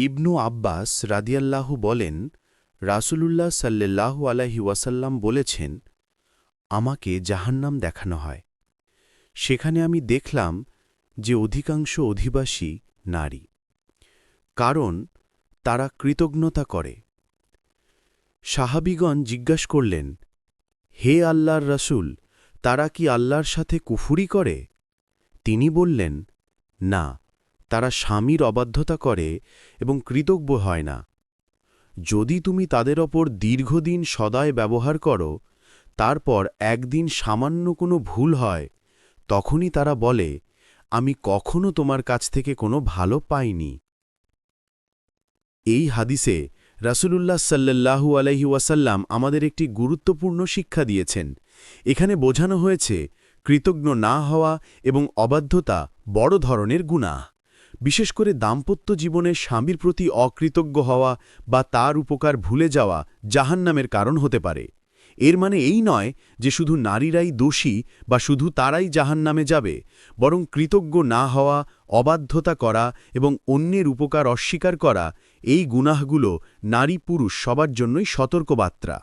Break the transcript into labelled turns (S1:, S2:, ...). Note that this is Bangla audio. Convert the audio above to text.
S1: ইবনু আব্বাস রাদিয়াল্লাহু বলেন, রাসূলুল্লাহ সাল্লাল্লাহু আলাইহি ওয়াসাল্লাম বলেছেন, আমাকে জাহান্নাম দেখানো হয়। সেখানে আমি দেখলাম যে অধিকাংশ অধিবাসী নারী। কারণ তারা কৃতজ্ঞতা করে। সাহাবিগণ জিজ্ঞাস করলেন, হে আল্লাহর রাসূল, তারা কি আল্লাহর সাথে কুফুরি করে? তিনি বললেন, না। তারা স্বামীর অবাধ্যতা করে এবং কৃতজ্ঞ হয় না। যদি তুমি তাদের ওপর দীর্ঘদিন সদায় ব্যবহার করো, তারপর একদিন সামান্য কোনো ভুল হয়, তখনই তারা বলে, আমি কখনো তোমার কাছ থেকে কোনো ভালো পাইনি। এই হাদিসে রাসূলুল্লাহ সাল্লাল্লাহু আলাইহি ওয়াসাল্লাম আমাদের একটি গুরুত্বপূর্ণ শিক্ষা দিয়েছেন। এখানে বোঝানো হয়েছে, কৃতজ্ঞ না হওয়া এবং অবাধ্যতা বড় ধরনের গুনাহ। বিশেষ করে দাম্পত্য জীবনে স্বামীর প্রতি অকৃতজ্ঞ হওয়া বা তার উপকার ভুলে যাওয়া জাহান্নামের কারণ হতে পারে। এর মানে এই নয় যে শুধু নারীরাই দোষী বা শুধু তারাই জাহান্নামে যাবে, বরং কৃতজ্ঞ না হওয়া, অবাধ্যতা করা এবং অন্যের উপকার অস্বীকার করা, এই গুনাহগুলো নারী পুরুষ সবার জন্যই সতর্কবার্তা।